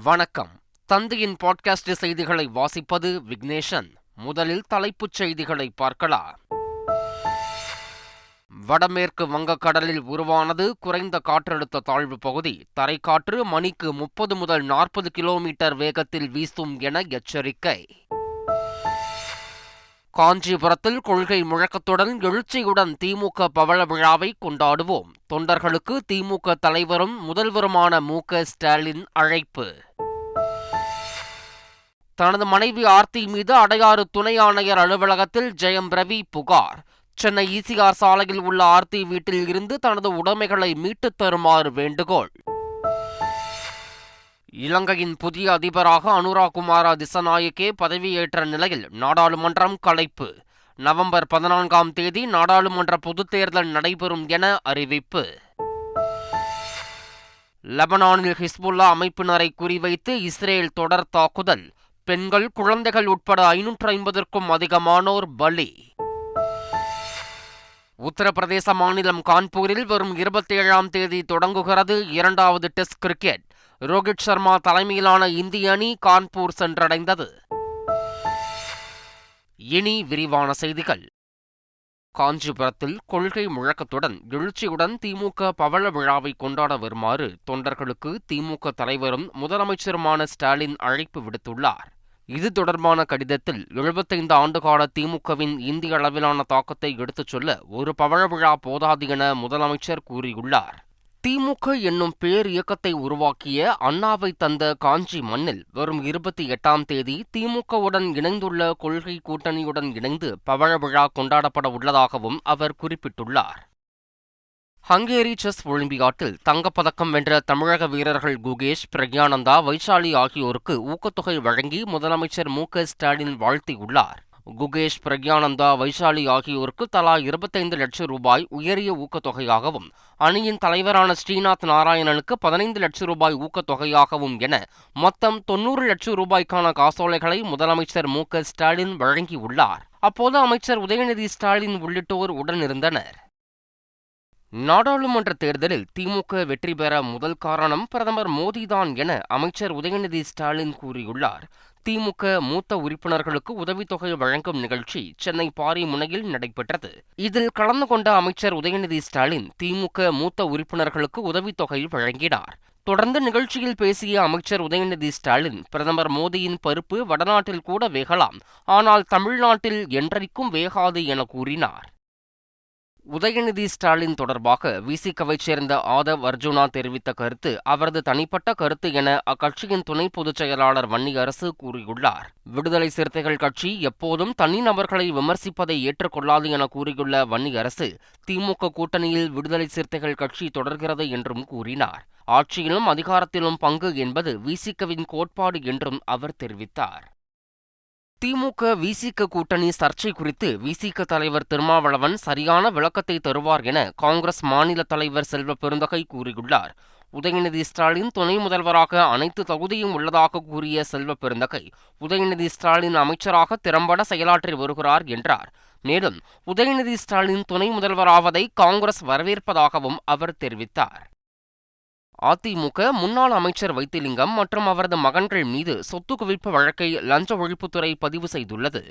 வணக்கம். தந்தையின் பாட்காஸ்ட் செய்திகளை வாசிப்பது விக்னேஷன். முதலில் தலைப்புச் செய்திகளை பார்க்கலாம். வடமேற்கு வங்கக்கடலில் உருவானது குறைந்த காற்றழுத்த தாழ்வு பகுதி. தரைக்காற்று மணிக்கு முப்பது முதல் நாற்பது கிலோமீட்டர் வேகத்தில் வீசும் என எச்சரிக்கை. காஞ்சிபுரத்தில் கொள்கை முழக்கத்துடன் எழுச்சியுடன் திமுக பவள விழாவை கொண்டாடுவோம். தொண்டர்களுக்கு திமுக தலைவரும் முதல்வருமான மு ஸ்டாலின் அழைப்பு. தனது மனைவி ஆர்த்தி மீது அடையாறு துணை ஆணையர் அலுவலகத்தில் ஜெயம் ரவி புகார். சென்னை ஈசிஆர் சாலையில் உள்ள ஆர்த்தி வீட்டில் இருந்து தனது உடைமைகளை மீட்டுத் தருமாறு வேண்டுகோள். இலங்கையின் புதிய அதிபராக அனுராகுமாரா திசநாயக்கே பதவியேற்ற நிலையில் நாடாளுமன்றம் கலைப்பு. நவம்பர் பதினான்காம் தேதி நாடாளுமன்ற பொதுத் தேர்தல் நடைபெறும் என அறிவிப்பு. லெபனானில் ஹிஸ்புல்லா அமைப்பினரை குறிவைத்து இஸ்ரேல் தொடர் தாக்குதல். பெண்கள் குழந்தைகள் உட்பட ஐநூற்று ஐம்பதற்கும் அதிகமானோர் பலி. உத்தரப்பிரதேச மாநிலம் கான்பூரில் வரும் இருபத்தி ஏழாம் தேதி தொடங்குகிறது இரண்டாவது டெஸ்ட் கிரிக்கெட். ரோஹித் சர்மா தலைமையிலான இந்திய அணி கான்பூர் சென்றடைந்தது. இனி விரிவான செய்திகள். காஞ்சிபுரத்தில் கொள்கை முழக்கத்துடன் எழுச்சியுடன் திமுக பவள விழாவை கொண்டாட வருமாறு தொண்டர்களுக்கு திமுக தலைவரும் முதலமைச்சருமான ஸ்டாலின் அழைப்பு விடுத்துள்ளார். இது தொடர்பான கடிதத்தில் எழுபத்தைந்து ஆண்டுகால திமுகவின் இந்திய அளவிலான தாக்கத்தை எடுத்துச் சொல்ல ஒரு பவழ விழா போதாது என முதலமைச்சர் கூறியுள்ளார். திமுக என்னும் பேர் இயக்கத்தை உருவாக்கிய அண்ணாவை தந்த காஞ்சி மண்ணில் வரும் இருபத்தி எட்டாம் தேதி திமுகவுடன் இணைந்துள்ள கொள்கை கூட்டணியுடன் இணைந்து பவழ விழா கொண்டாடப்பட உள்ளதாகவும் அவர் குறிப்பிட்டுள்ளார். ஹங்கேரி செஸ் ஒலிம்பியாட்டில் தங்கப்பதக்கம் வென்ற தமிழக வீரர்கள் குகேஷ் பிரக்யானந்தா வைசாலி ஆகியோருக்கு ஊக்கத்தொகை வழங்கி முதலமைச்சர் மு க ஸ்டாலின் வாழ்த்தியுள்ளார். குகேஷ் பிரக்யானந்தா வைசாலி ஆகியோருக்கு தலா இருபத்தைந்து லட்சம் ரூபாய் உயரிய ஊக்கத்தொகையாகவும் அணியின் தலைவரான ஸ்ரீநாத் நாராயணனுக்கு பதினைந்து லட்சம் ரூபாய் ஊக்கத்தொகையாகவும் என மொத்தம் தொன்னூறு லட்சம் ரூபாய்க்கான காசோலைகளை முதலமைச்சர் மு. க. ஸ்டாலின் வழங்கியுள்ளார். அப்போது அமைச்சர் உதயநிதி ஸ்டாலின் உள்ளிட்டோர் உடனிருந்தனர். நாடாளுமன்ற தேர்தலில் திமுக வெற்றி பெற முதல் காரணம் பிரதமர் மோடிதான் என அமைச்சர் உதயநிதி ஸ்டாலின் கூறியுள்ளார். திமுக மூத்த உறுப்பினர்களுக்கு உதவித்தொகை வழங்கும் நிகழ்ச்சி சென்னை பாரிமுனையில் நடைபெற்றது. இதில் கலந்து கொண்ட அமைச்சர் உதயநிதி ஸ்டாலின் திமுக மூத்த உறுப்பினர்களுக்கு உதவித்தொகை வழங்கினார். தொடர்ந்து நிகழ்ச்சியில் பேசிய அமைச்சர் உதயநிதி ஸ்டாலின் பிரதமர் மோடியின் பருப்பு வடநாட்டில் கூட வேகலாம் ஆனால் தமிழ்நாட்டில் என்றைக்கும் வேகாது என கூறினார். உதயநிதி ஸ்டாலின் தொடர்பாக விசிகவைச் சேர்ந்த ஆதவ் அர்ஜுனா தெரிவித்த கருத்து அவரது தனிப்பட்ட கருத்து என அக்கட்சியின் துணை பொதுச் செயலாளர் வன்னியரசு கூறியுள்ளார். விடுதலை சிறுத்தைகள் கட்சி எப்போதும் தனிநபர்களை விமர்சிப்பதை ஏற்றுக்கொள்ளாது என கூறியுள்ள வன்னியரசு திமுக கூட்டணியில் விடுதலை சிறுத்தைகள் கட்சி தொடர்கிறது என்றும் கூறினார். ஆட்சியிலும் அதிகாரத்திலும் பங்கு என்பது விசிகவின் கோட்பாடு என்றும் அவர் தெரிவித்தார். திமுக விசிக கூட்டணி சர்ச்சை குறித்து விசிக தலைவர் திருமாவளவன் சரியான விளக்கத்தை தருவார் என காங்கிரஸ் மாநில தலைவர் செல்வ பெருந்தகை கூறியுள்ளார். உதயநிதி ஸ்டாலின் துணை முதல்வராக அனைத்து தகுதியும் உள்ளதாக கூறிய செல்வ பெருந்தகை உதயநிதி ஸ்டாலின் அமைச்சராக திறம்பட செயலாற்றி வருகிறார் என்றார். மேலும் உதயநிதி ஸ்டாலின் துணை முதல்வராவதை காங்கிரஸ் வரவேற்பதாகவும் அவர் தெரிவித்தார். அதிமுக முன்னாள் அமைச்சர் வைத்திலிங்கம் மற்றும் அவரது மகன்கள் மீது சொத்து குவிப்பு வழக்கை லஞ்ச ஒழிப்புத்துறை பதிவு செய்துள்ளது.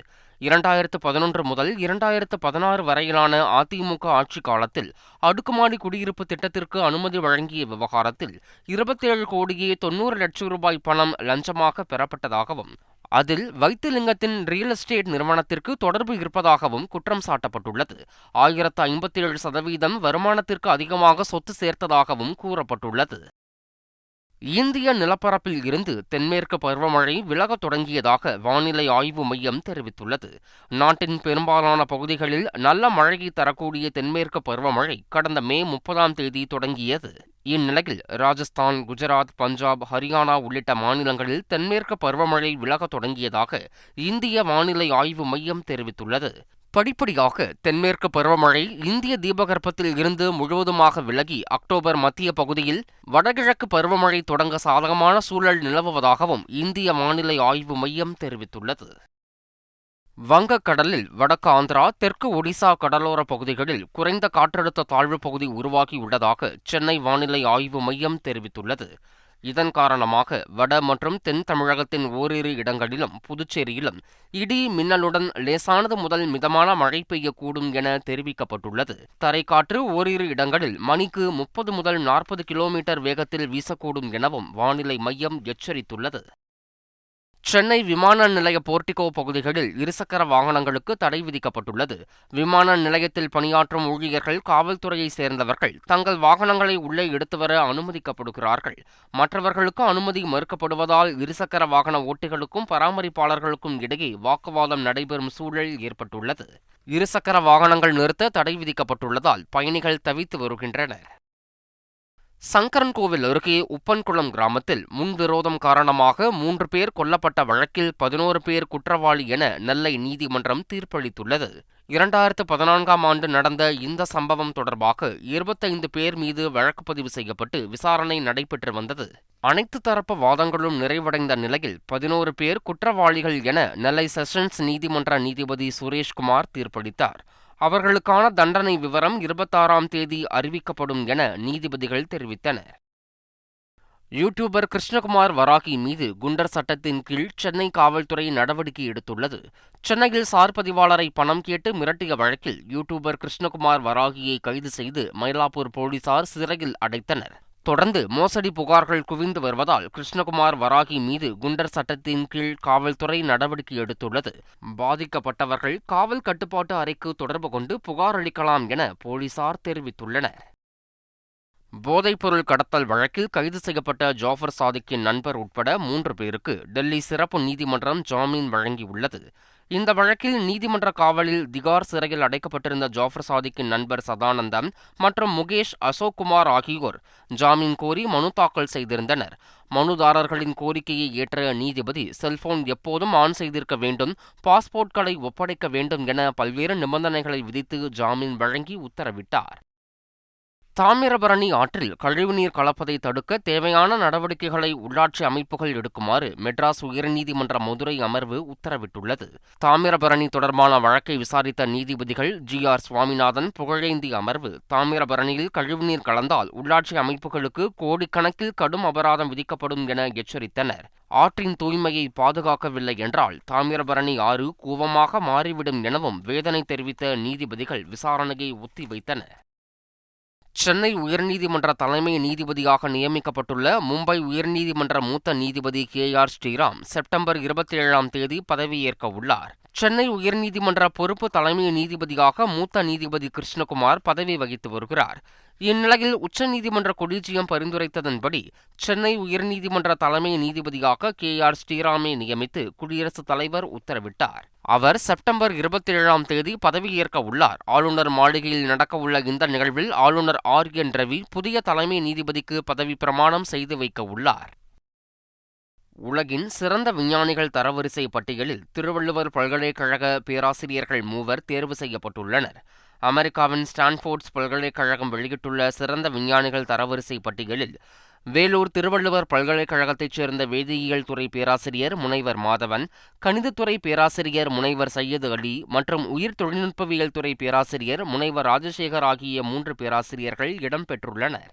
இரண்டாயிரத்து பதினொன்று முதல் இரண்டாயிரத்து பதினாறு வரையிலான அதிமுக ஆட்சி காலத்தில் அடுக்குமாடி குடியிருப்பு திட்டத்திற்கு அனுமதி வழங்கிய விவகாரத்தில் இருபத்தேழு கோடியே தொன்னூறு லட்சம் ரூபாய் பணம் லஞ்சமாக பெறப்பட்டதாகவும் அதில் வைத்திலிங்கத்தின் ரியல் எஸ்டேட் நிறுவனத்திற்கு தொடர்பு இருப்பதாகவும் குற்றம் சாட்டப்பட்டுள்ளது. ஆயிரத்து ஐம்பத்தி ஏழு சதவீதம் வருமானத்திற்கு அதிகமாக சொத்து சேர்த்ததாகவும் கூறப்பட்டுள்ளது. இந்திய நிலப்பரப்பில் இருந்து தென்மேற்கு பருவமழை விலகத் தொடங்கியதாக வானிலை ஆய்வு மையம் தெரிவித்துள்ளது. நாட்டின் பெரும்பாலான பகுதிகளில் நல்ல மழையை தரக்கூடிய தென்மேற்கு பருவமழை கடந்த மே முப்பதாம் தேதி தொடங்கியது. இந்நிலையில் ராஜஸ்தான் குஜராத் பஞ்சாப் ஹரியானா உள்ளிட்ட மாநிலங்களில் தென்மேற்கு பருவமழை விலகத் தொடங்கியதாக இந்திய வானிலை ஆய்வு மையம் தெரிவித்துள்ளது. படிப்படியாக தென்மேற்கு பருவமழை இந்திய தீபகற்பத்தில் இருந்து முழுவதுமாக விலகி அக்டோபர் மத்திய பகுதியில் வடகிழக்கு பருவமழை தொடங்க சாதகமான சூழல் நிலவுவதாகவும் இந்திய வானிலை ஆய்வு மையம் தெரிவித்துள்ளது. வங்கக்கடலில் வடக்கு ஆந்திரா தெற்கு ஒடிசா கடலோர பகுதிகளில் குறைந்த காற்றழுத்த தாழ்வு பகுதி உருவாகியுள்ளதாக சென்னை வானிலை ஆய்வு மையம் தெரிவித்துள்ளது. இதன் காரணமாக வட மற்றும் தென் தமிழகத்தின் ஓரிரு இடங்களிலும் புதுச்சேரியிலும் இடி மின்னலுடன் லேசானது முதல் மிதமான மழை பெய்யக்கூடும் என தெரிவிக்கப்பட்டுள்ளது. தரைக்காற்று ஓரிரு இடங்களில் மணிக்கு முப்பது முதல் நாற்பது கிலோமீட்டர் வேகத்தில் வீசக்கூடும் எனவும் வானிலை மையம் எச்சரித்துள்ளது. சென்னை விமான நிலைய போர்டிகோ பகுதிகளில் இருசக்கர வாகனங்களுக்கு தடை விதிக்கப்பட்டுள்ளது. விமான நிலையத்தில் பணியாற்றும் ஊழியர்கள் காவல்துறையை சேர்ந்தவர்கள் தங்கள் வாகனங்களை உள்ளே எடுத்து வர அனுமதிக்கப்படுகிறார்கள். மற்றவர்களுக்கு அனுமதி மறுக்கப்படுவதால் இருசக்கர வாகன ஓட்டிகளுக்கும் பராமரிப்பாளர்களுக்கும் இடையே வாக்குவாதம் நடைபெறும் சூழல் ஏற்பட்டுள்ளது. இருசக்கர வாகனங்கள் நிறுத்த தடை விதிக்கப்பட்டுள்ளதால் பயணிகள் தவித்து வருகின்றனர். சங்கரன் கோவில் அருகே உப்பன்குளம் கிராமத்தில் முன்விரோதம் காரணமாக மூன்று பேர் கொல்லப்பட்ட வழக்கில் பதினோரு பேர் குற்றவாளி என நெல்லை நீதிமன்றம் தீர்ப்பளித்துள்ளது. இரண்டாயிரத்து பதினான்காம் ஆண்டு நடந்த இந்த சம்பவம் தொடர்பாக இருபத்தைந்து பேர் மீது வழக்கு பதிவு செய்யப்பட்டு விசாரணை நடைபெற்று வந்தது. அனைத்து தரப்பு வாதங்களும் நிறைவடைந்த நிலையில் பதினோரு பேர் குற்றவாளிகள் என நெல்லை செஷன்ஸ் நீதிமன்ற நீதிபதி சுரேஷ்குமார் தீர்ப்பளித்தார். அவர்களுக்கான தண்டனை விவரம் இருபத்தாறாம் தேதி அறிவிக்கப்படும் என நீதிபதிகள் தெரிவித்தனர். யூடியூபர் கிருஷ்ணகுமார் வராகி மீது குண்டர் சட்டத்தின் கீழ் சென்னை காவல்துறை நடவடிக்கை எடுத்துள்ளது. சென்னையில் சார் பதிவாளரை பணம் கேட்டு மிரட்டிய வழக்கில் யூடியூபர் கிருஷ்ணகுமார் வராகியை கைது செய்து மயிலாப்பூர் போலீசார் சிறையில் அடைத்தனர். தொடர்ந்து மோசடி புகார்கள் குவிந்து வருவதால் கிருஷ்ணகுமார் வராகி மீது குண்டர் சட்டத்தின் கீழ் காவல்துறை நடவடிக்கை எடுத்துள்ளது. பாதிக்கப்பட்டவர்கள் காவல் கட்டுப்பாட்டு அறைக்கு தொடர்பு கொண்டு புகார் அளிக்கலாம் என போலீசார் தெரிவித்துள்ளனர். போதைப்பொருள் கடத்தல் வழக்கில் கைது செய்யப்பட்ட ஜாஃபர் சாதிக்கின் நண்பர் உட்பட மூன்று பேருக்கு டெல்லி சிறப்பு நீதிமன்றம் ஜாமீன் வழங்கியுள்ளது. இந்த வழக்கில் நீதிமன்ற காவலில் திகார் சிறையில் அடைக்கப்பட்டிருந்த ஜாஃபர் சாதிக்கின் நண்பர் சதானந்தம் மற்றும் முகேஷ் அசோக் குமார் ஆகியோர் ஜாமீன் கோரி மனு தாக்கல் செய்திருந்தனர். மனுதாரர்களின் கோரிக்கையை ஏற்ற நீதிபதி செல்போன் எப்போதும் ஆன் செய்திருக்க வேண்டும் பாஸ்போர்ட்களை ஒப்படைக்க வேண்டும் என பல்வேறு நிபந்தனைகளை விதித்து ஜாமீன் வழங்கி உத்தரவிட்டார். தாமிரபரணி ஆற்றில் கழிவுநீர் கலப்பதை தடுக்க தேவையான நடவடிக்கைகளை உள்ளாட்சி அமைப்புகள் எடுக்குமாறு மெட்ராஸ் உயர்நீதிமன்ற மதுரை அமர்வு உத்தரவிட்டுள்ளது. தாமிரபரணி தொடர்பான வழக்கை விசாரித்த நீதிபதிகள் ஜி ஆர் சுவாமிநாதன் புகழேந்தி அமர்வு தாமிரபரணியில் கழிவுநீர் கலந்தால் உள்ளாட்சி அமைப்புகளுக்கு கோடிக்கணக்கில் கடும் அபராதம் விதிக்கப்படும் என எச்சரித்தனர். ஆற்றின் தூய்மையை பாதுகாக்கவில்லை என்றால் தாமிரபரணி ஆறு கூவமாக மாறிவிடும் எனவும் வேதனை தெரிவித்த நீதிபதிகள் விசாரணையை ஒத்திவைத்தனர். சென்னை உயர்நீதிமன்ற தலைமை நீதிபதியாக நியமிக்கப்பட்டுள்ள மும்பை உயர்நீதிமன்ற மூத்த நீதிபதி கே ஆர் ஸ்ரீராம் செப்டம்பர் இருபத்தி ஏழாம் தேதி பதவியேற்க உள்ளார். சென்னை உயர்நீதிமன்ற பொறுப்பு தலைமை நீதிபதியாக மூத்த நீதிபதி கிருஷ்ணகுமார் பதவி வகித்து வருகிறார். இந்நிலையில் உச்சநீதிமன்ற கொலிஜியம் பரிந்துரைத்ததன்படி சென்னை உயர்நீதிமன்ற தலைமை நீதிபதியாக கே ஆர் ஸ்ரீராமை நியமித்து குடியரசுத் தலைவர் உத்தரவிட்டார். அவர் செப்டம்பர் இருபத்தி ஏழாம் தேதி பதவியேற்க உள்ளார். ஆளுநர் மாளிகையில் நடக்கவுள்ள இந்த நிகழ்வில் ஆளுநர் ஆர் என் ரவி புதிய தலைமை நீதிபதிக்கு பதவி பிரமாணம் செய்து வைக்க உள்ளார். உலகின் சிறந்த விஞ்ஞானிகள் தரவரிசை பட்டியலில் திருவள்ளுவர் பல்கலைக்கழக பேராசிரியர்கள் மூவர் தேர்வு செய்யப்பட்டுள்ளனர். அமெரிக்காவின் ஸ்டான்ஃபோர்ட்ஸ் பல்கலைக்கழகம் வெளியிட்டுள்ள சிறந்த விஞ்ஞானிகள் தரவரிசை பட்டியலில் வேலூர் திருவள்ளுவர் பல்கலைக்கழகத்தைச் சேர்ந்த வேதியியல் துறை பேராசிரியர் முனைவர் மாதவன் கணிதத்துறை பேராசிரியர் முனைவர் சையது அலி மற்றும் உயிர் தொழில்நுட்பவியல் துறை பேராசிரியர் முனைவர் ராஜசேகர் ஆகிய மூன்று பேராசிரியர்கள் இடம்பெற்றுள்ளனர்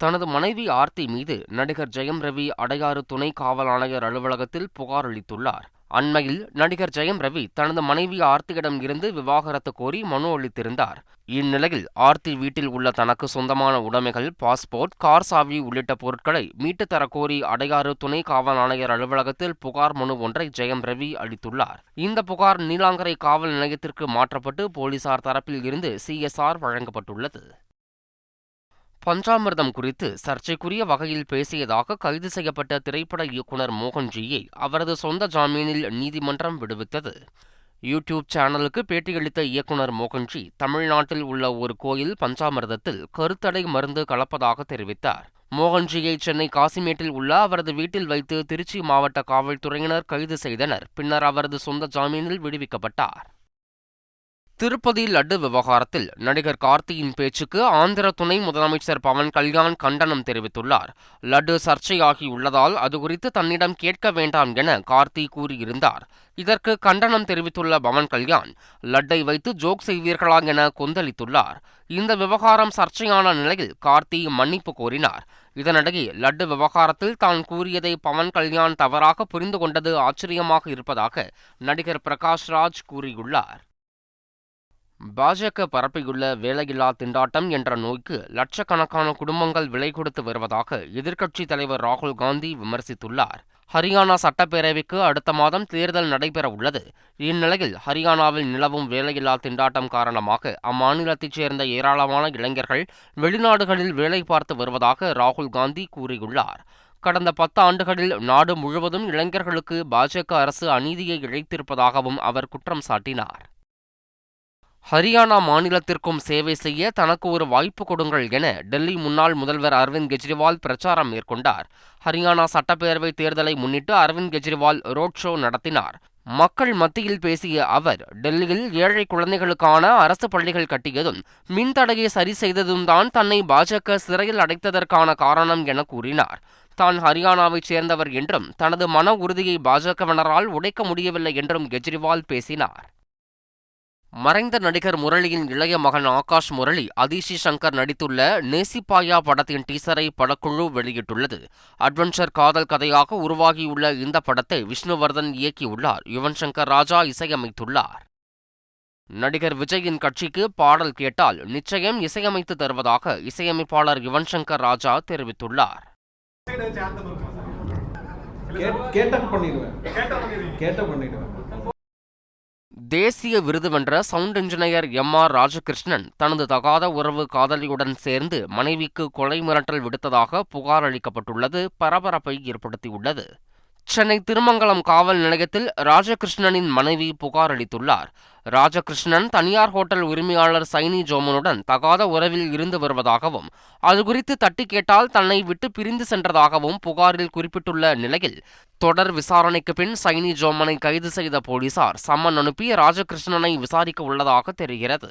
தனது மனைவி ஆர்த்தி மீது நடிகர் ஜெயம் ரவி அடையாறு துணை காவல் ஆணையர் அலுவலகத்தில் புகார் அளித்துள்ளார். அண்மையில் நடிகர் ஜெயம் ரவி தனது மனைவி ஆர்த்தியிடம் இருந்து விவாகரத்து கோரி மனு அளித்திருந்தார். இந்நிலையில் ஆர்த்தி வீட்டில் உள்ள தனக்கு சொந்தமான உடைமைகள் பாஸ்போர்ட் கார் சாவி உள்ளிட்ட பொருட்களை மீட்டுத் தரக்கோரி அடையாறு துணை காவல் ஆணையர் அலுவலகத்தில் புகார் மனு ஒன்றை ஜெயம் ரவி அளித்துள்ளார். இந்த புகார் நீலாங்கரை காவல் நிலையத்திற்கு மாற்றப்பட்டு போலீசார் தரப்பில் இருந்து சிஎஸ்ஆர் வழங்கப்பட்டுள்ளது. பஞ்சாமிர்தம் குறித்து சர்ச்சைக்குரிய வகையில் பேசியதாக கைது செய்யப்பட்ட திரைப்பட இயக்குனர் மோகன்ஜியை அவரது சொந்த ஜாமீனில் நீதிமன்றம் விடுவித்தது. யூடியூப் சேனலுக்கு பேட்டியளித்த இயக்குனர் மோகன்ஜி தமிழ்நாட்டில் உள்ள ஒரு கோயில் பஞ்சாமிர்தத்தில் கருத்தடை மருந்து கலப்பதாக தெரிவித்தார். மோகன்ஜியை சென்னை காசிமேட்டில் உள்ள அவரது வீட்டில் வைத்து திருச்சி மாவட்ட காவல்துறையினர் கைது செய்தனர். பின்னர் அவரது சொந்த ஜாமீனில் விடுவிக்கப்பட்டார். திருப்பதி லட்டு விவகாரத்தில் நடிகர் கார்த்தியின் பேச்சுக்கு ஆந்திர துணை முதலமைச்சர் பவன் கல்யாண் கண்டனம் தெரிவித்துள்ளார். லட்டு சர்ச்சையாகியுள்ளதால் அது குறித்து தன்னிடம் கேட்க வேண்டாம் என கார்த்தி கூறியிருந்தார். இதற்கு கண்டனம் தெரிவித்துள்ள பவன் கல்யாண் லட்டை வைத்து ஜோக் செய்வீர்களா என கொந்தளித்துள்ளார். இந்த விவகாரம் சர்ச்சையான நிலையில் கார்த்தி மன்னிப்பு கோரினார். இதனிடையே லட்டு விவகாரத்தில் தான் கூறியதை பவன் கல்யாண் தவறாக புரிந்து கொண்டது ஆச்சரியமாக இருப்பதாக நடிகர் பிரகாஷ் ராஜ் கூறியுள்ளார். பாஜக பரப்பியுள்ள வேலையில்லா திண்டாட்டம் என்ற நோய்க்கு லட்சக்கணக்கான குடும்பங்கள் விலை கொடுத்து வருவதாக எதிர்க்கட்சித் தலைவர் ராகுல் காந்தி விமர்சித்துள்ளார். ஹரியானா சட்டப்பேரவைக்கு அடுத்த மாதம் தேர்தல் நடைபெற உள்ளது இந்நிலையில் ஹரியானாவில் நிலவும் வேலையில்லா திண்டாட்டம் காரணமாக அம்மாநிலத்தைச் சேர்ந்த ஏராளமான இளைஞர்கள் வெளிநாடுகளில் வேலை பார்த்து வருவதாக ராகுல் காந்தி கூறியுள்ளார். கடந்த பத்து ஆண்டுகளில் நாடு முழுவதும் இளைஞர்களுக்கு பாஜக அரசு அநீதியை இழைத்திருப்பதாகவும் அவர் குற்றம் சாட்டினார். ஹரியானா மாநிலத்திற்கும் சேவை செய்ய தனக்கு ஒரு வாய்ப்பு கொடுங்கள் என டெல்லி முன்னாள் முதல்வர் அரவிந்த் கெஜ்ரிவால் பிரச்சாரம் மேற்கொண்டார். ஹரியானா சட்டப்பேரவை தேர்தலை முன்னிட்டு அரவிந்த் கெஜ்ரிவால் ரோட் ஷோ நடத்தினார். மக்கள் மத்தியில் பேசிய அவர் டெல்லியில் ஏழை குழந்தைகளுக்கான அரசு பள்ளிகள் கட்டியதும் மின்தடையை சரி செய்ததும் தான் தன்னை பாஜக சிறையில் அடைத்ததற்கான காரணம் என கூறினார். தான் ஹரியானாவைச் சேர்ந்தவர் என்றும் தனது மன உறுதியை பாஜகவினரால் உடைக்க முடியவில்லை என்றும் கெஜ்ரிவால் பேசினார். மறைந்த நடிகர் முரளியின் இளைய மகன் ஆகாஷ் முரளி அதிஷி சங்கர் நடித்துள்ள நேசிப்பாயா படத்தின் டீசரை படக்குழு வெளியிட்டுள்ளது. அட்வென்ச்சர் காதல் கதையாக உருவாகியுள்ள இந்த படத்தை விஷ்ணுவர்தன் இயக்கியுள்ளார். யுவன் சங்கர் ராஜா இசையமைத்துள்ளார். நடிகர் விஜயின் கட்சிக்கு பாடல் கேட்டால் நிச்சயம் இசையமைத்து தருவதாக இசையமைப்பாளர் யுவன் சங்கர் ராஜா தெரிவித்துள்ளார். கேட்ட பண்ணிடுவேன். கேட்ட பண்ணிடுவேன். தேசிய விருது வென்ற sound engineer M R Rajakrishnan தனது தகாத உறவு காதலியுடன் சேர்ந்து மனைவிக்கு கொலை மிரட்டல் விடுத்ததாக புகார் அளிக்கப்பட்டுள்ளது பரபரப்பை ஏற்படுத்தியுள்ளது. சென்னை திருமங்கலம் காவல் நிலையத்தில் ராஜகிருஷ்ணனின் மனைவி புகார் அளித்துள்ளார். ராஜகிருஷ்ணன் தனியார் ஹோட்டல் உரிமையாளர் சைனி ஜோமனுடன் தகாத உறவில் இருந்து வருவதாகவும் அது குறித்து தட்டி கேட்டால் தன்னை விட்டு பிரிந்து சென்றதாகவும் புகாரில் குறிப்பிட்டுள்ள நிலையில் தொடர் விசாரணைக்கு பின் சைனி ஜோமனை கைது செய்த போலீசார் சம்மன் அனுப்பி ராஜகிருஷ்ணனை விசாரிக்க உள்ளதாக தெரிகிறது.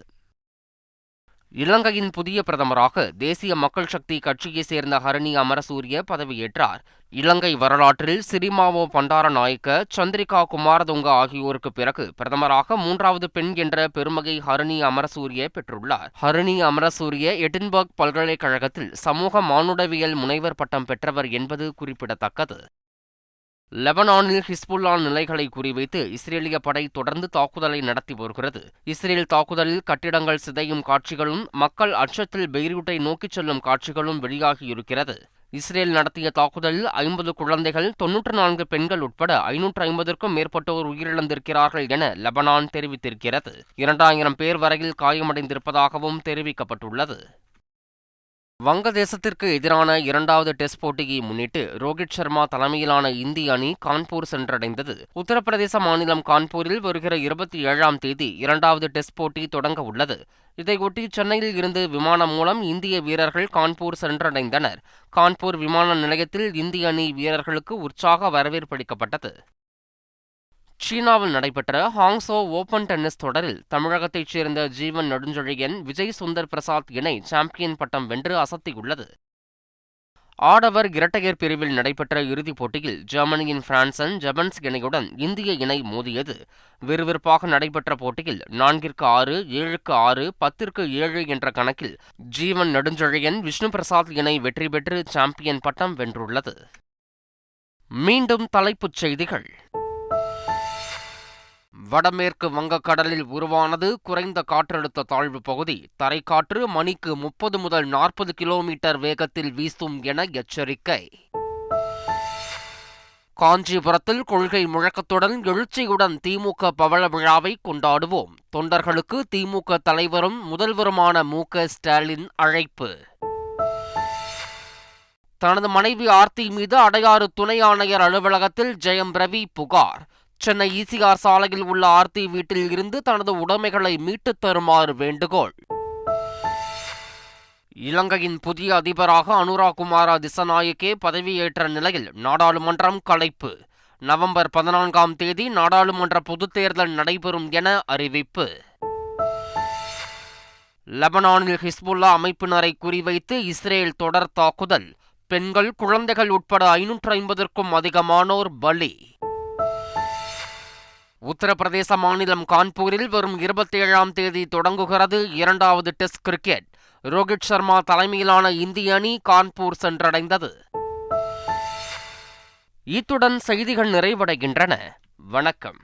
இலங்கையின் புதிய பிரதமராக தேசிய மக்கள் சக்தி கட்சியைச் சேர்ந்த ஹரணி அமரசூரிய பதவியேற்றார். இலங்கை வரலாற்றில் சிரிமாவோ பண்டாரநாயக்க சந்திரிகா குமாரதுங்க ஆகியோருக்கு பிறகு பிரதமராக மூன்றாவது பெண் என்ற பெருமகை ஹரணி அமரசூரிய பெற்றுள்ளார். ஹரணி அமரசூரிய எடின்பர்க் பல்கலைக்கழகத்தில் சமூக மானுடவியல் முனைவர் பட்டம் பெற்றவர் என்பது குறிப்பிடத்தக்கது. லெபனானில் ஹிஸ்புல்லா நிலைகளை குறிவைத்து இஸ்ரேலிய படை தொடர்ந்து தாக்குதலை நடத்தி வருகிறது. இஸ்ரேல் தாக்குதலில் கட்டிடங்கள் சிதையும் காட்சிகளும் மக்கள் அச்சத்தில் பெய்ரூட்டை நோக்கிச் செல்லும் காட்சிகளும் வெளியாகியிருக்கிறது. இஸ்ரேல் நடத்திய தாக்குதலில் ஐம்பது குழந்தைகள் தொன்னூற்று நான்கு பெண்கள் உட்பட ஐநூற்று ஐம்பதற்கும் மேற்பட்டோர் உயிரிழந்திருக்கிறார்கள் என லெபனான் தெரிவித்திருக்கிறது. இரண்டாயிரம் பேர் வரையில் காயமடைந்திருப்பதாகவும் தெரிவிக்கப்பட்டுள்ளது. வங்கதேசத்திற்கு எதிரான இரண்டாவது டெஸ்ட் போட்டியை முன்னிட்டு ரோஹித் சர்மா தலைமையிலான இந்திய அணி கான்பூர் சென்றடைந்தது. உத்தரப்பிரதேச மாநிலம் கான்பூரில் வருகிற இருபத்தி ஏழாம் தேதி இரண்டாவது டெஸ்ட் போட்டி தொடங்க உள்ளது. இதையொட்டி சென்னையில் இருந்து விமானம் மூலம் இந்திய வீரர்கள் கான்பூர் சென்றடைந்தனர். கான்பூர் விமான நிலையத்தில் இந்திய அணி வீரர்களுக்கு உற்சாக வரவேற்பளிக்கப்பட்டது சீனாவில் நடைபெற்ற ஹாங்சோ ஓபன் டென்னிஸ் தொடரில் தமிழகத்தைச் சேர்ந்த ஜீவன் நெடுஞ்சொழியன் விஜய் சுந்தர் பிரசாத் இணை சாம்பியன் பட்டம் வென்று அசத்தியுள்ளது. ஆடவர் இரட்டையர் பிரிவில் நடைபெற்ற இறுதிப் போட்டியில் ஜெர்மனியின் பிரான்சன் ஜெபன்ஸ் இணையுடன் இந்திய இணை மோதியது. விறுவிறுப்பாக நடைபெற்ற போட்டியில் நான்கிற்கு ஆறு ஏழுக்கு ஆறு பத்திற்கு ஏழு என்ற கணக்கில் ஜீவன் நெடுஞ்சொழியன் விஷ்ணு பிரசாத் இணை வெற்றி பெற்று சாம்பியன் பட்டம் வென்றுள்ளது. மீண்டும் தலைப்புச் செய்திகள். வடமேற்கு வங்கக்கடலில் உருவானது குறைந்த காற்றழுத்த தாழ்வு பகுதி. தரைக்காற்று மணிக்கு முப்பது முதல் நாற்பது கிலோமீட்டர் வேகத்தில் வீசும் என எச்சரிக்கை. காஞ்சிபுரத்தில் கொள்கை முழக்கத்துடன் எழுச்சியுடன் திமுக பவள விழாவை கொண்டாடுவோம். தொண்டர்களுக்கு திமுக தலைவரும் முதல்வருமான மு ஸ்டாலின் அழைப்பு. தனது மனைவி ஆர்த்தி மீது அடையாறு துணை ஆணையர் அலுவலகத்தில் ஜெயம் ரவி புகார். சென்னை ஈசிஆர் சாலையில் உள்ள ஆர்த்தி வீட்டில் இருந்து தனது உடைமைகளை மீட்டுத் தருமாறு வேண்டுகோள். இலங்கையின் புதிய அதிபராக அனுரா குமாரா திசநாயக்கே பதவியேற்ற நிலையில் நாடாளுமன்றம் கலைப்பு. நவம்பர் பதினான்காம் தேதி நாடாளுமன்ற பொதுத் தேர்தல் நடைபெறும் என அறிவிப்பு. லெபனானில் ஹிஸ்புல்லா அமைப்பினரை குறிவைத்து இஸ்ரேல் தொடர் தாக்குதல். பெண்கள் குழந்தைகள் உட்பட ஐநூற்று ஐம்பதற்கும் அதிகமானோர் பலி. உத்தரப்பிரதேச மாநிலம் கான்பூரில் வரும் இருபத்தி ஏழாம் தேதி தொடங்குகிறது இரண்டாவது டெஸ்ட் கிரிக்கெட். ரோஹித் சர்மா தலைமையிலான இந்திய அணி கான்பூர் சென்றடைந்தது. இத்துடன் செய்திகள் நிறைவடைகின்றன. வணக்கம்.